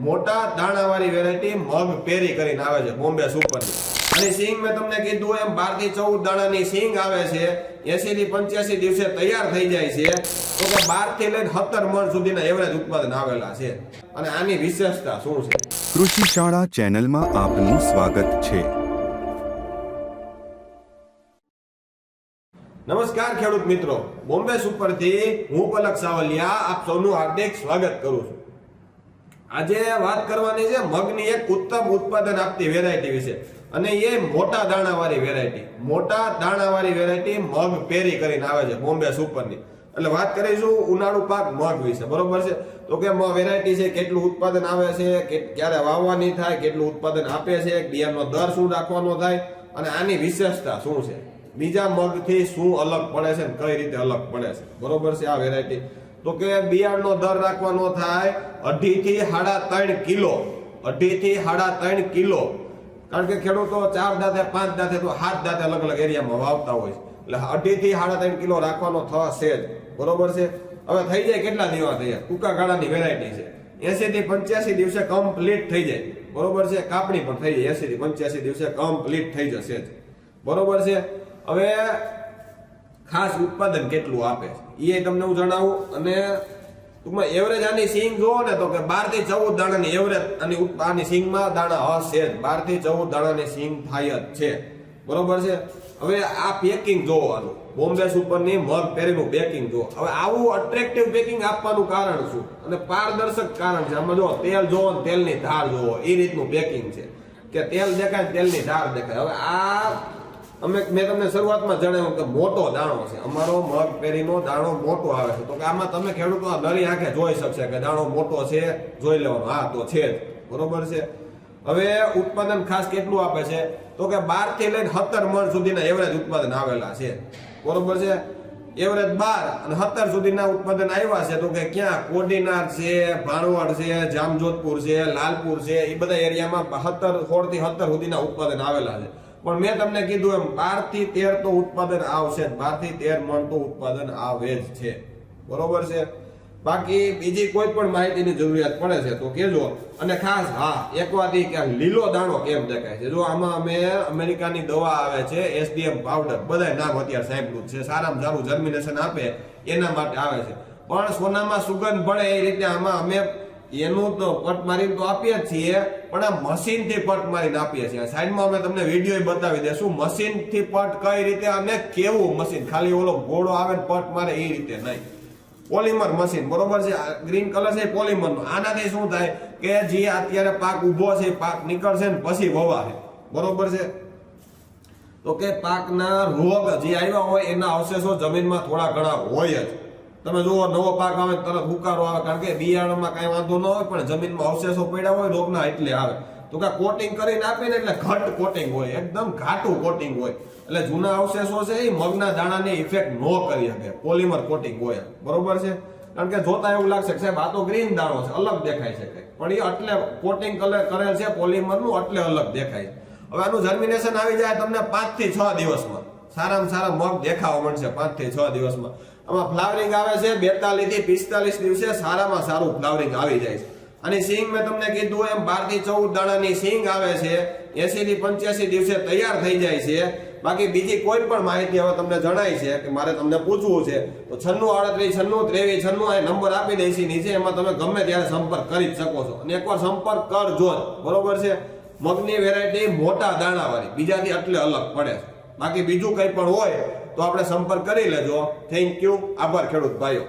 મોટા દાણાવાળી વેરાયટી મગ પેરી કરીને આવે છે બોમ્બે સુપરની અને સિંગ મેં તમને કીધું એમ બારથી ચૌદ દાણાની સિંગ આવે છે. એસી થી પંચ્યાસી દિવસે તૈયાર થઈ જાય છે. તો કે બારથી લઈને સત્તર મણ સુધીના એવરેજ ઉત્પાદન આવેલા છે. અને આની વિશેષતા શું છે? કૃષિ શાળા ચેનલમાં આપનું સ્વાગત છે. નમસ્કાર ખેડૂત મિત્રો. બોમ્બે સુપરથી હું પલક સાવલિયા આપ સૌનું હાર્દિક સ્વાગત કરું છું. આજે વાત કરવાની છે, મગની એક ઉત્તમ ઉત્પાદન આપતી વેરાયટી વિશે. અને એ મોટા દાણાવાળી વેરાયટી મોટા દાણાવાળી વેરાયટી મગ પેરી કરીને આવે છે, બોમ્બે સુપરની એટલે વાત કરીશું ઉનાળુ પાક મગ વિશે, બરોબર છે? તો કે વેરાયટી છે, કેટલું ઉત્પાદન આવે છે ક્યારે વાવવાની થાય, કેટલું ઉત્પાદન આપે છે બિયારનો દર શું રાખવાનો થાય, અને આની વિશેષતા શું છે? બીજા મગથી શું અલગ પડે છે ને કઈ રીતે અલગ પડે છે? બરોબર છે આ વેરાયટી તો કે બિયારણનો દર રાખવાનો થાય અઢી થી સાડા ત્રણ કિલો અઢી થી સાડા ત્રણ કિલો. કારણ કે ખેડૂતો ચાર દાંતે, પાંચ દાંતે તો સાત દાંતે અલગ અલગ એરિયામાં વાવતા હોય છે. એટલે અઢી થી સાડા ત્રણ કિલો રાખવાનો થશે જ. બરોબર છે? હવે થઈ જાય કેટલા દિવસ થઈ જાય ટૂંકા ગાળાની વેરાયટી છે. એસી થી પંચ્યાસી દિવસે કમ્પ્લીટ થઈ જાય. બરોબર છે? કાપણી પણ થઈ જાય. એસી થી પંચ્યાસી દિવસે કમ્પ્લીટ થઈ જશે જ. બરોબર છે? હવે ખાસ ઉત્પાદન કેટલું આપે છે? એ તમને હું જણાવું અને ટૂંકમાં એવરેજ આની સિંગ જોવો ને તો કે બારથી ચૌદ દાણાની એવરેજ અને આની સિંગમાં દાણા હશે જ. બારથી ચૌદ દાણાની સિંગ થાય જ છે. બરોબર છે? હવે આ પેકિંગ જોવાનું. બોમ્બે સુપરની મગ પેરીનું પેકિંગ જો હવે આવું અટ્રેક્ટિવ પેકિંગ આપવાનું કારણ શું? અને પારદર્શક કારણ છે. આમાં જો તેલ જોવો તેલની ધાર જોવો એ રીતનું પેકિંગ છે. કે તેલ દેખાય તેલની ધાર દેખાય. હવે આ અમે મેં તમને શરૂઆતમાં જણાવ્યું કે મોટો દાણો છે. અમારો મગ પેરીનો દાણો મોટો આવે છે. તો કે આમાં તમે ખેડૂતો આ આંખે જોઈ શકશે કે દાણો મોટો છે, જોઈ લેવાનો. હા, તો છે જ. બરોબર છે? હવે ઉત્પાદન ખાસ કેટલું આપે છે? તો કે બારથી લઈને સત્તર મણ સુધીના એવરેજ ઉત્પાદન આવેલા છે. બરોબર છે? એવરેજ બાર અને સત્તર સુધીના ઉત્પાદન આવ્યા છે. તો કે ક્યાં? કોડીનાર છે, ભાણવડ છે, જામજોધપુર છે, લાલપુર છે એ બધા એરિયામાં સત્તર, સોળથી સત્તર સુધીના ઉત્પાદન આવેલા છે. પણ મેં તમને કીધું એમ બારથી તેર તો ઉત્પાદન આવશે જ. બારથી તેર મણ તો ઉત્પાદન આવે જ છે. બરોબર છે? બાકી બીજી કોઈ પણ માહિતીની જરૂરિયાત પડે છે, તો કેજો અને ખાસ, હા, એક વાત એ કે લીલો દાણો કેમ દેખાય છે? જો આમાં અમે અમેરિકાની દવા આવે છે, એસડીએમ પાવડર, બધાય નામ અત્યારે સાંભળ્યું છે. સારામાં સારું જર્મિનેશન આપે, એના માટે આવે છે. પણ સોનામાં સુગંધ ભળે એ રીતે આમાં અમે એનું તો પટ મારીને તો આપીએ જ છીએ, પણ આ મશીનથી પટ મારીને આપીએ છીએ. સાઈડમાં અમે તમને વીડિયો બતાવી દઈશું મશીનથી પટ કઈ રીતે અને કેવું મશીન? ખાલી ઓલો ઘોડો આવે ને પટ મારે એ રીતે નહીં. પોલિમર મશીન, બરોબર છે? ગ્રીન કલર છે પોલિમર નો આનાથી શું થાય કે જે અત્યારે પાક ઊભો છે પાક નીકળશે ને પછી વવાશે બરોબર છે? તો કે પાકના રોગ જે આવ્યા હોય એના અવશેષો જમીનમાં થોડા ઘણા હોય જ. તમે જુઓ, નવો પાક આવે તરત હુકારો આવે, કારણ કે બિયારણમાં કાંઈ વાંધો ન હોય, પણ જમીનમાં અવશેષો પડ્યા હોય, રોગના એટલે આવે. તો કે કોટિંગ કરીને આપીને એટલે ઘટ કોટિંગ હોય, એકદમ ઘાટું કોટિંગ હોય. એટલે જૂના અવશેષો છે એ મગના દાણાની ઇફેક્ટ ન કરી શકે. પોલિમર કોટિંગ હોય. બરોબર છે? કારણ કે જોતા એવું લાગશે કે સાહેબ, આ તો ગ્રીન દાણો છે, અલગ દેખાય છે કંઈક. પણ એ એટલે કોટિંગ કરેલ છે પોલિમરનું એટલે અલગ દેખાય છે. હવે આનું જર્મિનેશન આવી જાય તમને પાંચથી છ દિવસમાં. સારામાં સારા મગ દેખાવા મળશે પાંચથી છ દિવસમાં. આમાં ફ્લાવરિંગ આવે છે, બેતાલીસથી પિસ્તાલીસ દિવસે સારામાં સારું ફ્લાવરિંગ આવી જાય છે. અને સિંગ મેં તમને કીધું એમ, બારથી ચૌદ દાણાની સિંગ આવે છે, એસી થી પંચ્યાસી દિવસે તૈયાર થઈ જાય છે. બાકી બીજી કોઈ પણ માહિતી હવે તમને જણાય છે કે મારે તમને પૂછવું છે, તો છન્નું આડત્રીસ, છન્નું ત્રેવીસ, છન્નું એ નંબર આપી દઈશી નીચે એમાં તમે ગમે ત્યારે સંપર્ક કરી જ શકો છો. અને એકવાર સંપર્ક કરજો જ, બરોબર છે? મગની વેરાયટી મોટા દાણાવાળી, બીજાથી એટલે અલગ પડે બાકી બીજું કંઈ પણ હોય તો આપણે સંપર્ક કરી લેજો. થેન્ક યુ આભાર ખેડૂત ભાઈઓ.